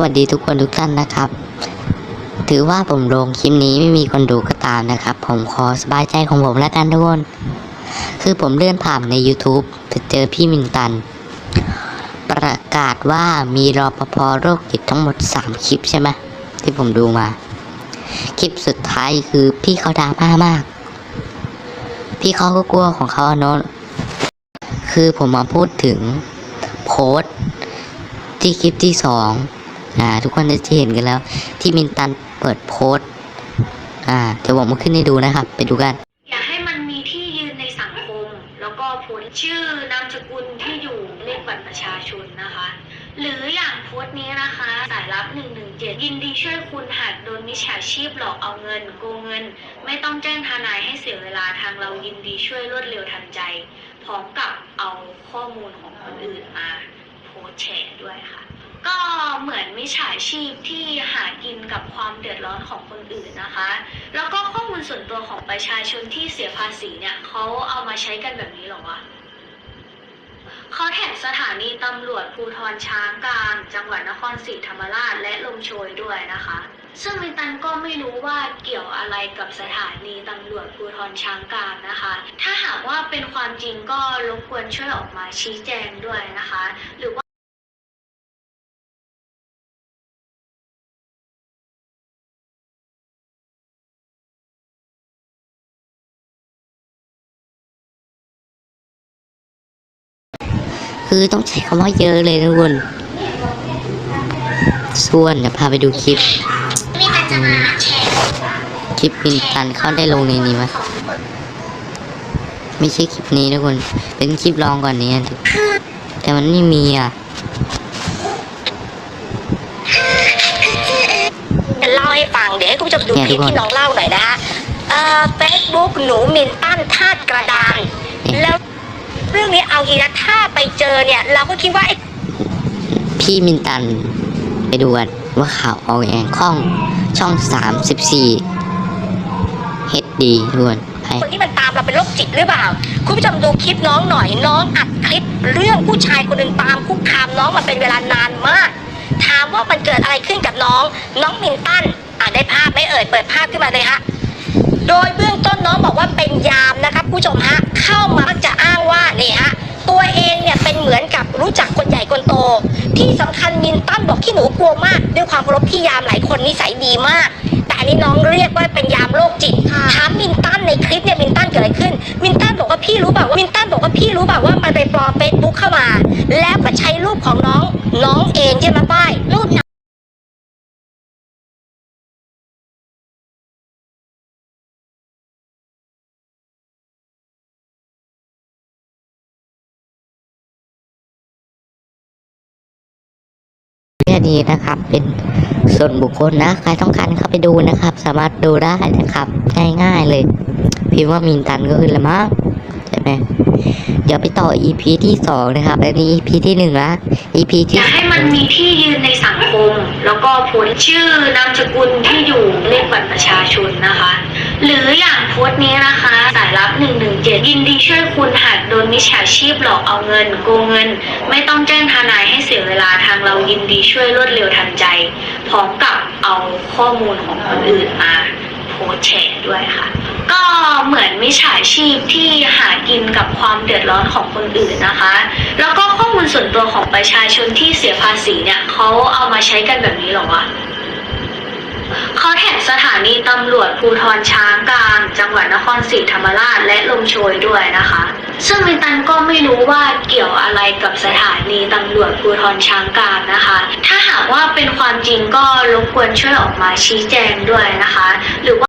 วัสดีทุกคนทุกท่านนะครับ ถือว่าผมลงคลิปนี้ไม่มีคนดูก็ตามนะครับ ผมขอสบายใจของผมแล้วกันทุกคน คือผมเลื่อนผ่านใน YouTube ไปเจอพี่มินตัน ประกาศว่ามีรอปภโรคจิตทั้งหมด 3 คลิปใช่ไหมที่ผมดูมา คลิปสุดท้ายคือพี่เขาดราม่ามาก พี่เขาก็กลัวของเขาอะเนอะคือผมมาพูดถึงโพสต์ที่คลิปที่สอง อ่าทุกคนจะเห็นกันแล้ว ที่มินตันเปิดโพสต์อ่าเดี๋ยวผมมาขึ้นให้ดูนะครับ ไปดูกัน อยากให้มันมีที่ยืนในสังคม แล้วก็โพสต์ชื่อนามสกุลที่อยู่เลขบัตรประชาชนนะคะ หรืออย่างโพสต์นี้นะคะ สายลับ 117 ยินดีช่วยคุณหากโดนมิจฉาชีพหลอกเอาเงินโกงเงิน ไม่ต้องแจ้งทนายให้เสียเวลาทางเรายินดีช่วยรวดเร็วทันใจ พร้อมกับเอาข้อมูลของคนอื่นมา แชร์ด้วยค่ะ ก็เหมือนมิจฉาชีพที่หากินกับความเดือดร้อนของคนอื่นนะคะ แล้วก็ข้อมูลส่วนตัวของประชาชนที่เสียภาษีเนี่ยเขาเอามาใช้กันแบบนี้หรอวะเขาแท็กสถานีตำรวจภูธรช้างกลาง จังหวัดนครศรีธรรมราชและลมโชยด้วยนะคะ ซึ่งมินตันก็ไม่รู้ว่าเกี่ยวอะไรกับสถานีตำรวจภูธรช้างกลางนะคะ ถ้าหากว่าเป็นความจริงก็รบกวนช่วยออกมาชี้แจงด้วยนะคะ หรือว่า คือต้องใช้คำว่าเยอะเลยทุกคนส่วนเดี๋ยวพาไปดูคลิปนี่มันจะมาแชร์คลิปมินตันเขาได้ลงในนี้ไหมไม่ใช่คลิปนี้ทุกคน เป็นคลิปลองก่อนนี้อะแต่มันไม่มีอะจะเล่าให้ฟังเดี๋ยวให้คุณผู้ชมดูเนี่ยคลิปทุกคนที่น้องเล่าหน่อยนะฮะเอ่อเฟซบุ๊กหนูมินตั้นธาตุกระดานแล้ว เรื่องนี้เอาอีกนะถ้าไปเจอเนี่ย เราก็คิดว่าไอ้พี่มินตันไปดูกันว่าข่าวออกแองข้องช่อง34 HD ทุกคนไปคนที่มันตามเราเป็นโรคจิตหรือเปล่า คุณผู้ชมดูคลิปน้องหน่อยน้องอัดคลิปเรื่องผู้ชายคนหนึ่งตามคุกคามน้องมาเป็นเวลานานมาก ถามว่ามันเกิดอะไรขึ้นกับน้อง น้องมินตันอ่านได้ภาพไหม่เอ่ยเปิดภาพขึ้นมาเลยฮะโดยเบื้องต้นน้องบอกว่าเป็นยามนะครับผู้ชมฮะเข้ามามักจะอ้างว่านี่ฮะ ตัวเองเนี่ยเป็นเหมือนกับรู้จักคนใหญ่คนโต ที่สำคัญมินตันบอกที่หนูกลัวมากด้วยความเคารพพี่ยามหลายคนนิสัยดีมาก แต่อันนี้น้องเรียกว่าเป็นยามโรคจิตถามมินตันในคลิปเนี่ยมินตันเกิดอะไรขึ้น มินตันบอกว่าพี่รู้แบบว่ามินตันบอกว่าพี่รู้แบบว่ามันไปปลอมเฟซบุ๊กเข้ามา แล้วก็ใช้รูปของน้องน้อง แค่นี้นะครับ เป็นส่วนบุคคลนะ ใครต้องการเข้าไปดูนะครับ สามารถดูได้นะครับ ง่ายๆเลย พิมพ์ว่ามินตันก็ขึ้นละมั้ง ใช่ไหมเดี๋ยวไปต่อ EP ที่สองนะครับและนี่ EP ที่หนึ่งละ EP อที่ยากให้มันมีที่ยืนในสังคม แล้วก็โพสต์ชื่อนามสกุลที่อยู่เลขบัตรประชาชนนะคะ หรืออย่างโพสต์นี้นะคะ สายลับ 117 ยินดีช่วยคุณหากโดนมิจฉาชีพหลอกเอาเงินโกงเงิน ไม่ต้องแจ้งทนายให้เสียเวลาทางเรายินดีช่วยรวดเร็วทันใจพร้อมกับเอาข้อมูลของคนอื่นมา โพสต์แชร์ด้วยค่ะ ก็เหมือนมิจฉาชีพที่หากินกับความเดือดร้อนของคนอื่นนะคะ แล้วก็ข้อมูลส่วนตัวของประชาชนที่เสียภาษีเนี่ยเขาเอามาใช้กันแบบนี้หรอวะเขาแท็กสถานีตำรวจภูธรช้างกลาง จังหวัดนครศรีธรรมราชและลมโชยด้วยนะคะ ซึ่งมินตันก็ไม่รู้ว่าเกี่ยวอะไรกับสถานีตำรวจภูธรช้างกลางนะคะ ถ้าหากว่าเป็นความจริงก็รบกวนช่วยออกมาชี้แจงด้วยนะคะ หรือว่า